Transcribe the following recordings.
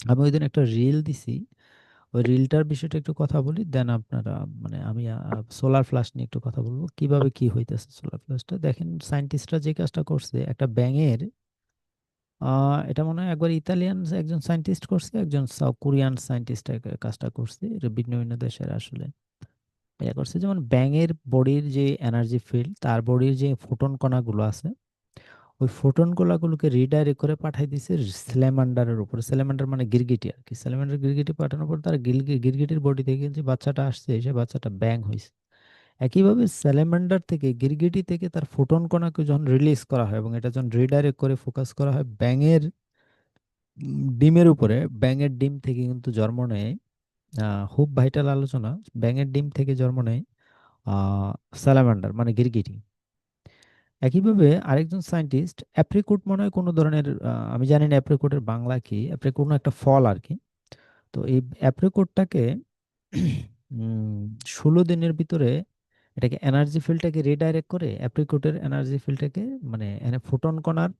আমি ওইদিন একটা রিল দিছি। ওই রিলটার বিষয়টা একটু কথা বলি দেন আপনারা মানে আমি সোলার ফ্ল্যাশ নিয়ে একটু কথা বলব। কীভাবে কি হইতেছে সোলার ফ্ল্যাশটা দেখেন সায়েন্টিস্টরা যে কাজটা করছে, একটা ব্যাঙের এটা মনে হয় একবার ইতালিয়ান একজন সায়েন্টিস্ট করছে, একজন কোরিয়ান সায়েন্টিস্ট কাজটা করছে। ভিন্ন ভিন্ন দেশের আসলে। এটা করছে যেমন ব্যাঙের বডির যে এনার্জি ফিল্ড তার বডির যে ফোটন কণাগুলো আছে ওই ফোটন কণাগুলোকে রিডাইরেক্ট করে পাঠাই দিছে স্যালামান্ডারের উপরে। স্যালামান্ডার মানে গিরগিটি আর কি। স্যালামান্ডার গিরগিটি পাঠানোর পর তার গিরগিটির বডি থেকে যে বাচ্চাটা আসছে সে বাচ্চাটা ব্যাং হয়েছে একইভাবে স্যালামান্ডার থেকে, গিরগিটি থেকে তার ফোটন কণাকে যখন রিলিজ করা হয় এবং এটা যখন রিডাইরেক্ট করে ফোকাস করা হয় ব্যাঙের ডিমের উপরে ব্যাঙের ডিম থেকে কিন্তু জন্ম নেয় খুব ভাইটাল আলোচনা। ব্যাঙের ডিম থেকে জন্ম নেয় স্যালামান্ডার মানে গিরগিটি। একইভাবে আরেকজন সায়েন্টিস্ট অ্যাপ্রিকট মনে হয় কোনো ধরনের আমি জানি না অ্যাপ্রিকটের বাংলা কি অ্যাপ্রিকট একটা ফল আর কি। তো এই অ্যাপ্রিকটটাকে ষোলো দিনের ভিতরে এটাকে এনার্জি ফিল্ডটাকে রিডাইরেক্ট করে অ্যাপ্রিকটের এনার্জি ফিল্ডটাকে মানে এনে ফোটন কণার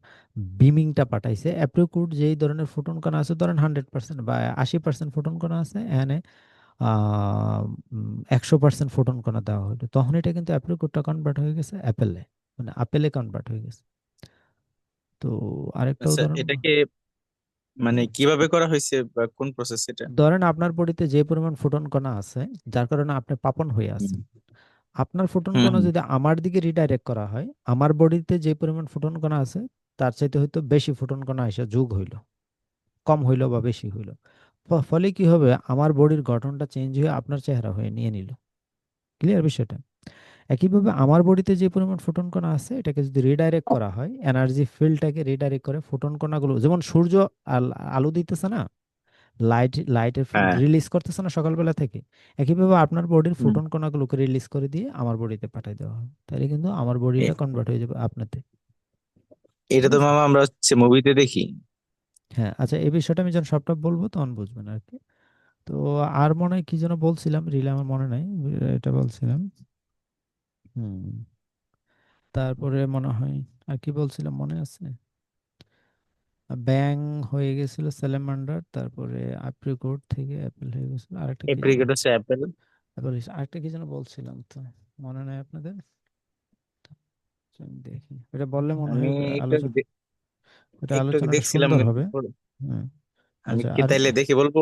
বিমিংটা পাঠাইছে। অ্যাপ্রিকট যেই ধরনের ফোটন কণা আছে, ধরেন হান্ড্রেড পার্সেন্ট বা আশি পার্সেন্ট ফোটন কণা আছে, এনে একশো পার্সেন্ট ফোটন কণা দেওয়া হলো তখন এটা কিন্তু অ্যাপ্রিকটটা কনভার্ট হয়ে গেছে অ্যাপেলে। মানে আপেলে কনভার্ট হয়ে গেছে। তো আরেকটা আচ্ছা উদাহরণ এটাকে মানে কীভাবে করা হয়েছে বা কোন প্রসেস এটা? ধরেন আপনার বডিতে যে পরিমাণ ফোটন কণা আছে যার কারণে আপনি পাপন হয়ে আছেন। আপনার ফোটন হুম কণা যদি আমার দিকে রিডাইরেক্ট করা হয় আমার বডিতে যে পরিমাণ ফোটন কণা আছে তার চাইতে হয়তো বেশি ফোটন কণা এসে যোগ হইল কম হইল বা বেশি হইল। ফলে কি হবে? আমার বডির গঠনটা চেঞ্জ হয়ে আপনার চেহারা হয়ে নিয়ে নিল। ক্লিয়ার বিষয়টা? একইভাবে আমার বডিতে যে পরিমাণ ফোটন কণা আছে এটাকে যদি রিডাইরেক্ট করা হয় এনার্জি ফিল্ডটাকে রিডাইরেক্ট করে ফোটন কণাগুলো যেমন সূর্য আল- দিতেছে না লাইট লাইটের রিলিজ করতেছে না সকালবেলা থেকে একইভাবে আপনার বডির ফোটন কণাগুলোকে রিলিজ করে দিয়ে আমার বডিতে পাঠিয়ে দেওয়া হয়। তাহলে কিন্তু আমার বডিটা কনভার্ট হয়ে যাবে আপনাতে। এটা তো মামা আমরা হচ্ছে মুভিতে দেখি। হ্যাঁ আচ্ছা এই বিষয়টা আমি যখন সবটা বলব তখন বুঝবেন আর কি তো আর মনে হয় কি যেন বলছিলাম রিলে আমার মনে নাই এটা বলছিলাম। হুম। তারপরে মনে হয় আর কি বলছিলাম মনে আছে? ব্যাং হয়ে গেছিল স্যালামান্ডার তারপরে অ্যাপ্রিকট থেকে অ্যাপেল হয়ে গেছিল আরেকটা কি যেন এপ্রিকট হচ্ছে অ্যাপেল অ্যাপেল আরেকটা কি যেন বলছিলাম তো মনে নাই আপনাদের? আচ্ছা, আমি দেখি এটা বললে মনে হয় আমি একটু আলোচনা দে- এটা একটু আলোচনাটা দেখছিলাম সুন্দর হবে। হুম। আমি আচ্ছা কি আর তাইলে দেখে বলব?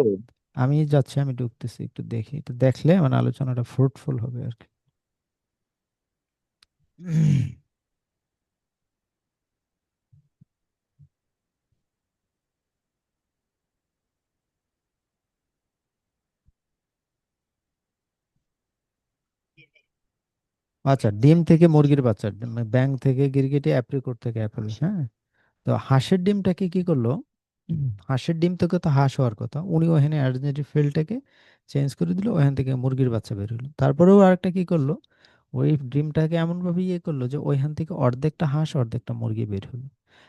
আমি যাচ্ছি আমি ঢুকতেছি একটু দেখি একটু দেখলে মানে আলোচনাটা ফ্রুটফুল হবে আর কি। আচ্ছা ডিম থেকে মুরগির বাচ্চা ব্যাং থেকে গিরগিটি অ্যাপ্রিকট থেকে অ্যাপেল হ্যাঁ? তো হাঁসের ডিমটাকে কি করল? হাঁসের ডিম থেকে তো হাঁস হওয়ার কথা। উনি ওখানে অ্যাডজেন্টিভ ফিল্ডটাকে চেঞ্জ করে দিল ওখান থেকে মুরগির বাচ্চা বের হলো। তারপরেও আরেকটা কি করল? ওই ডিমটাকে এমন ভাবে ইয়ে করল যে ওইখান থেকে অর্ধেকটা হাঁস, অর্ধেকটা মুরগি বের হলো।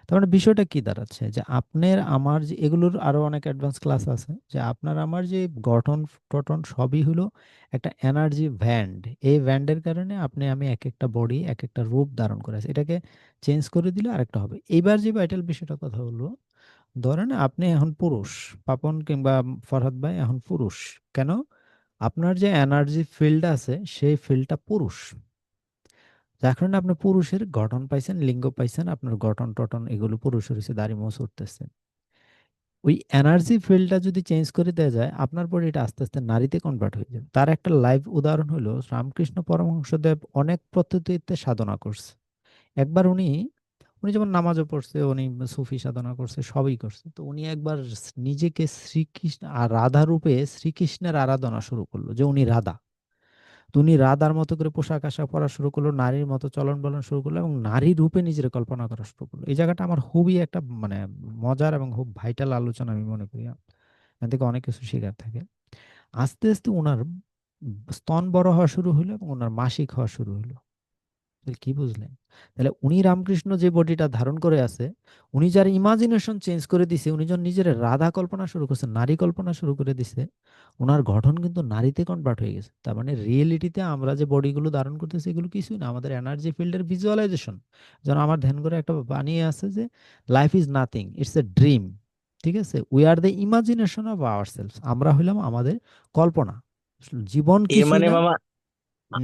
তার মানে বিষয়টা কি দাঁড়াচ্ছে? যে আপনার, আমার যে, এগুলোর আরও অনেক অ্যাডভান্স ক্লাস আছে, যে আপনার, আমার যে গঠন টঠন সবই হলো একটা এনার্জি ভ্যান্ড এই ভ্যান্ডের কারণে আপনি, আমি এক একটা বডি এক একটা রূপ ধারণ করে আছে। এটাকে চেঞ্জ করে দিলে আরেকটা হবে। এইবার যে ভাইটাল বিষয়টা কথা হলো, ধরেন আপনি এখন পুরুষ, পাপন কিংবা ফরহাদ ভাই এখন পুরুষ। কেন? আপনার যে এনার্জি ফিল্ড আছে, সেই ফিল্ডটা পুরুষ। যার কারণে আপনি পুরুষের গঠন পাইছেন, লিঙ্গ পাইছেন, আপনার গঠন টটন এগুলো পুরুষের হচ্ছে দাড়ি মোছ উঠতেছে। ওই এনার্জি ফিল্ডটা যদি চেঞ্জ করে দেওয়া যায়, আপনার পরে এটা আস্তে আস্তে নারীতে কনভার্ট হয়ে যাবে। তার একটা লাইভ উদাহরণ হলো রামকৃষ্ণ পরমহংসদেব অনেক পদ্ধতিতে সাধনা করছে। একবার উনি উনি যেমন নামাজও পড়ছে, উনি সুফি সাধনা করছে, সবই করছে। তো উনি একবার নিজেকে শ্রীকৃষ্ণ আর রাধা রূপে শ্রীকৃষ্ণের আরাধনা শুরু করল যে উনি রাধা। তো উনি রাধার মতো করে পোশাক আশাক পরা শুরু করল, নারীর মতো চলন বলন শুরু করল এবং নারী রূপে নিজের কল্পনা করা শুরু করল। এই জায়গাটা আমার খুবই একটা মানে মজার এবং খুব ভাইটাল আলোচনা আমি মনে করি। এখান থেকে অনেক কিছু শেখার থাকে। আস্তে আস্তে ওনার স্তন বড় হওয়া শুরু হলো এবং ওনার মাসিক হওয়া শুরু হলো। তাহলে কি বুঝলেন? তাহলে উনি রামকৃষ্ণ যে বডিটা ধারণ করে আছে উনি যার ইমাজিনেশন চেঞ্জ করে দিছে উনি যখন নিজের রাধা কল্পনা শুরু করছে নারী কল্পনা শুরু করে দিছে ওনার গঠন কিন্তু নারীতে কনভার্ট হয়ে গেছে। তার মানে রিয়েলিটিতে আমরা যে বডিগুলো ধারণ করতেছি এগুলো কিছুই না। আমাদের এনার্জি ফিল্ডের ভিজুয়ালাইজেশন যেন আমার ধ্যান করে একটা বানিয়ে আছে যে life is nothing it's a dream ঠিক আছে? We are the imagination of our আমরা হইলাম আমাদের কল্পনা। জীবন কিছুই মানে মামা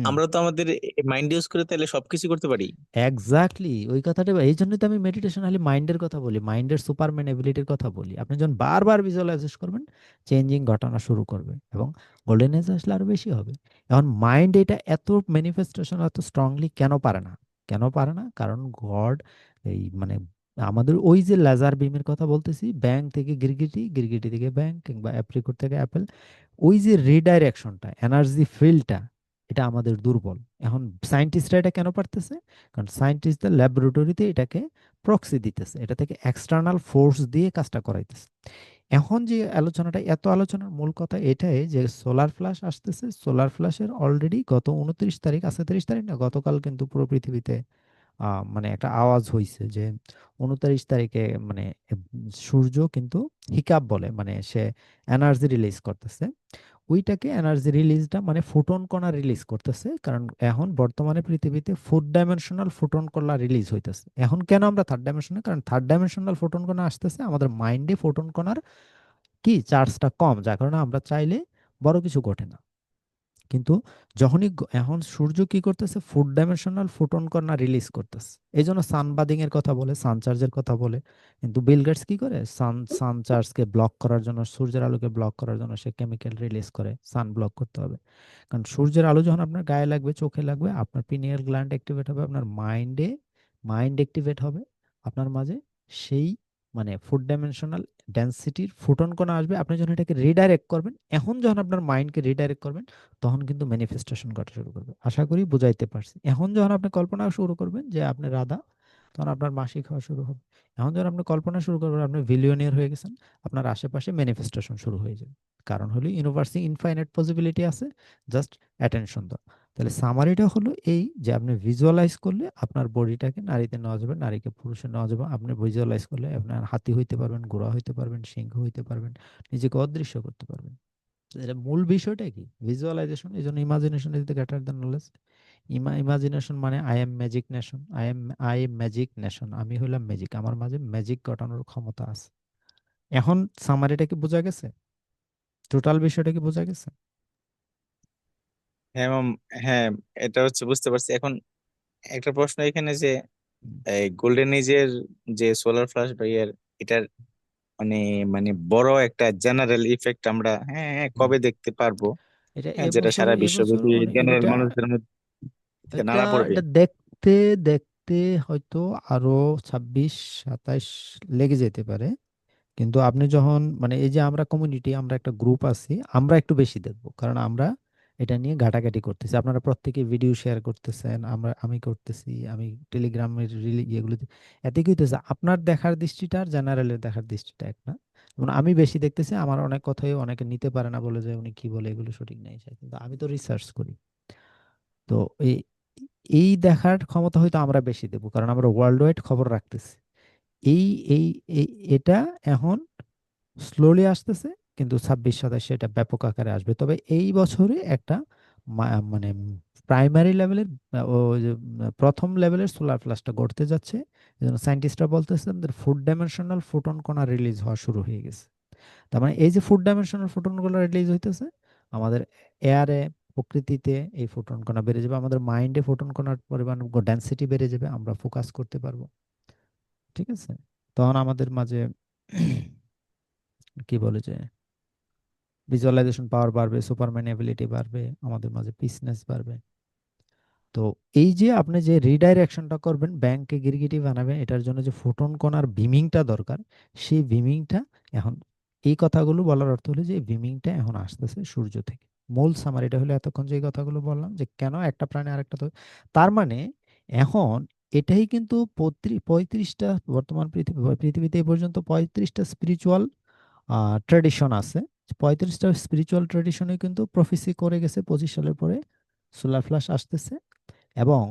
আমরা তো আমাদের মাইন্ড ইউজ করে তাহলে সবকিছু করতে পারি। এক্স্যাক্টলি ওই কথাটা এই জন্যই তো আমি মেডিটেশন খালি মাইন্ডের কথা বলি মাইন্ডের সুপারম্যান এবিলিটির কথা বলি। আপনি যখন বারবার ভিজুয়ালাইজেস করবেন চেঞ্জিং ঘটনা শুরু করবে এবং গোল্ডেন এজ আসলে আরও বেশি হবে। এখন মাইন্ড এটা এত ম্যানিফেস্টেশন এত স্ট্রংলি কেন পারে না? কেন পারে না? কারণ গড এই মানে আমাদের ওই যে লেজার বিমের কথা বলতেছি ব্যাংক থেকে গিরগিটি গিরগিটি থেকে ব্যাংক কিংবা অ্যাপ্রিকট থেকে অ্যাপেল ওই যে রিডাইরেকশনটা এনার্জি ফিল্ডটা এটা আমাদের দুর্বল। এখন সায়েন্টিস্টরা এটা কেন পারতেছে? কারণ সায়েন্টিস্টদের ল্যাবরেটরিতে এটাকে প্রক্সি দিতেছে। এটা থেকে এক্সটার্নাল ফোর্স দিয়ে কাজটা করাইতেছে। এখন যে আলোচনাটা, এত আলোচনার মূল কথা এটাই যে সোলার ফ্ল্যাশ আসতেছে। সোলার ফ্ল্যাশের অলরেডি গত উনত্রিশ তারিখ, আছে তিরিশ তারিখ না? গতকাল কিন্তু পুরো পৃথিবীতে মানে একটা আওয়াজ হয়েছে যে উনত্রিশ তারিখে মানে সূর্য কিন্তু হিকাপ বলে মানে সে এনার্জি রিলিজ করতেছে। ওইটাকে এনার্জি রিলিজটা মানে ফোটন কণা রিলিজ করতেছে। কারণ এখন বর্তমানে পৃথিবীতে ফোর ডাইমেনশনাল ফোটন কণা রিলিজ হইতেছে। এখন কেন আমরা থার্ড ডাইমেনশনে কারণ থার্ড ডাইমেনশনাল ফোটন কণা আসতেছে, আমাদের মাইন্ডে ফোটন কণার কি চার্জটা কম, যার কারণে আমরা চাইলে বড় কিছু ঘটে না। কিন্তু যখনই এখন সূর্য কি করতেছে? ফোর ডাইমেনশনাল ফোটন কণা রিলিজ করতেছে। এই জন্য সানবাদিং এর কথা বলে সান চার্জের কথা বলে। কিন্তু বিল গেটস কি করে? সান সান চার্জকে ব্লক করার জন্য, সূর্যের আলোকে ব্লক করার জন্য সে কেমিক্যাল রিলিজ করে সান ব্লক করতে হবে। কারণ সূর্যের আলো যখন আপনার গায়ে লাগবে, চোখে লাগবে, আপনার পিনিয়াল গ্ল্যান্ড অ্যাক্টিভেট হবে, আপনার মাইন্ডে মাইন্ড অ্যাক্টিভেট হবে, আপনার মাঝে সেই মানে ফোর ডাইমেনশনাল ডেন্সিটির ফোটন কণা আসবে, আপনি যখন এটাকে রিডাইরেক্ট করবেন, এখন যখন আপনার মাইন্ডকে রিডাইরেক্ট করবেন, তখন কিন্তু ম্যানিফেস্টেশন ঘটা শুরু করবে। আশা করি বুঝাইতে পারছি। এখন যখন আপনি কল্পনা শুরু করবেন যে আপনি রাধা, তখন আপনার মাসিক হওয়া শুরু হবে। এখন যখন আপনি কল্পনা শুরু করবেন, আপনি ভিলিয়নিয়ার হয়ে গেছেন, আপনার আশেপাশে ম্যানিফেস্টেশন শুরু হয়ে যাবে। কারণ হলো ইউনিভার্সে ইনফাইনাইট পসিবিলিটি আছে জাস্ট অ্যাটেনশন দাও তাহলে সামারিটা হলো এই যে আপনি ভিজুয়ালাইজ করলে আপনার বডিটাকে নারীতে নেওয়া যাবে, নারীকে পুরুষে নেওয়া যাবে। আপনি ভিজুয়ালাইজ করলে আপনার হাতি হইতে পারবেন, ঘোড়া হইতে পারবেন, সিংহ হইতে পারবেন, নিজেকে অদৃশ্য করতে পারবেন। এটা মূল বিষয়টা কি? ভিজুয়ালাইজেশন এই জন্য imagination is the greater than knowledge ima imagination মানে I am magic nation I am I am magic nation আমি হলাম ম্যাজিক আমার মাঝে ম্যাজিক ঘটানোর ক্ষমতা আছে। এখন সামারিটা কি বোঝা গেছে? টোটাল বিষয়টা কি বোঝা গেছে? হ্যাঁ মাম হ্যাঁ এটা হচ্ছে বুঝতে পারছি। এখন একটা প্রশ্ন এখানে যে এই গোল্ডেন এজের যে সোলার ফ্ল্যাশ বা ইয়ের এটার মানে মানে বড় একটা জেনারেল ইফেক্ট আমরা হ্যাঁ হ্যাঁ কবে দেখতে পারব? এটা হ্যাঁ যেটা এবছর সারা এবছর বিশ্বব্যাপী অনেক জেনারেল এটা মানুষদের মধ্যে এটা নাড়া পড়বে এটা দেখতে দেখতে হয়তো আরও ছাব্বিশ সাতাইশ লেগে যেতে পারে। কিন্তু আপনি যখন মানে এই যে আমরা কমিউনিটি আমরা একটা গ্রুপ আছি, আমরা একটু বেশি দেখব। কারণ আমরা এটা নিয়ে ঘাটাঘাটি করতেছি। আপনারা প্রত্যেকে ভিডিও শেয়ার করতেছেন, আমরা, আমি করতেছি, আমি টেলিগ্রামের ইয়েগুলোতে এতে কি হইতেছে, আপনার দেখার দৃষ্টিটা আর জেনারেলের দেখার দৃষ্টিটা এক না। যেমন আমি বেশি দেখতেছি, আমার অনেক কথাই অনেকে নিতে পারে না বলে যে উনি কি বলে, এগুলো সঠিক নাই কিন্তু আমি তো রিসার্চ করি। তো এই এই দেখার ক্ষমতা হয়তো আমরা বেশি দেবো, কারণ আমরা ওয়ার্ল্ড ওয়াইড খবর রাখতেছি। এই এই এটা এখন স্লোলি আসতেছে, কিন্তু ছাব্বিশ সাতাশে এটা ব্যাপক আকারে আসবে। তবে এই বছরে একটা মানে প্রাইমারি লেভেলের প্রথম লেভেলের সোলার ফ্ল্যাশটা ঘটতে যাচ্ছে। এই জন্য সায়েন্টিস্টরা বলতেছে আমাদের ফুড ডাইমেনশনাল ফোটন কণা রিলিজ হওয়া শুরু হয়ে গেছে। তার মানে এই যে ফুড ডাইমেনশনাল ফোটন কণা রিলিজ হইতেছে, আমাদের এয়ারে প্রকৃতিতে এই ফোটন কণা বেড়ে যাবে, আমাদের মাইন্ডে ফোটন কণার পরিমাণ ডেন্সিটি বেড়ে যাবে, আমরা ফোকাস করতে পারব। ঠিক আছে? তখন আমাদের মাঝে কি বলে যে ভিজুয়ালাইজেশন পাওয়ার বাড়বে সুপারম্যান এবিলিটি বাড়বে, আমাদের মাঝে পিসনেস বাড়বে। তো এই যে আপনি যে রিডাইরেকশনটা করবেন ব্যাংকে গিরগিটি বানাবেন, এটার জন্য যে ফোটন কণার বিমিংটা দরকার, সেই বিমিংটা এখন, এই কথাগুলো বলার অর্থ হলো যে বিমিংটা এখন আসতেছে সূর্য থেকে। মূল সামারিটা হলো এতক্ষণ যে কথাগুলো বললাম যে, কেন একটা প্রাণী আরেকটা তো, তার মানে এখন এটাই কিন্তু পঁয়ত্রিশটা বর্তমান পৃথিবী, পৃথিবীতে এই পর্যন্ত পঁয়ত্রিশটা স্পিরিচুয়াল ট্রেডিশন আছে। পঁয়ত্রিশটা স্পিরিচুয়াল ট্রেডিশনে কিন্তু প্রফেসি করে গেছে পঁচিশ সালের পরে। সোলার ফ্ল্যাশ আসতেছে এবং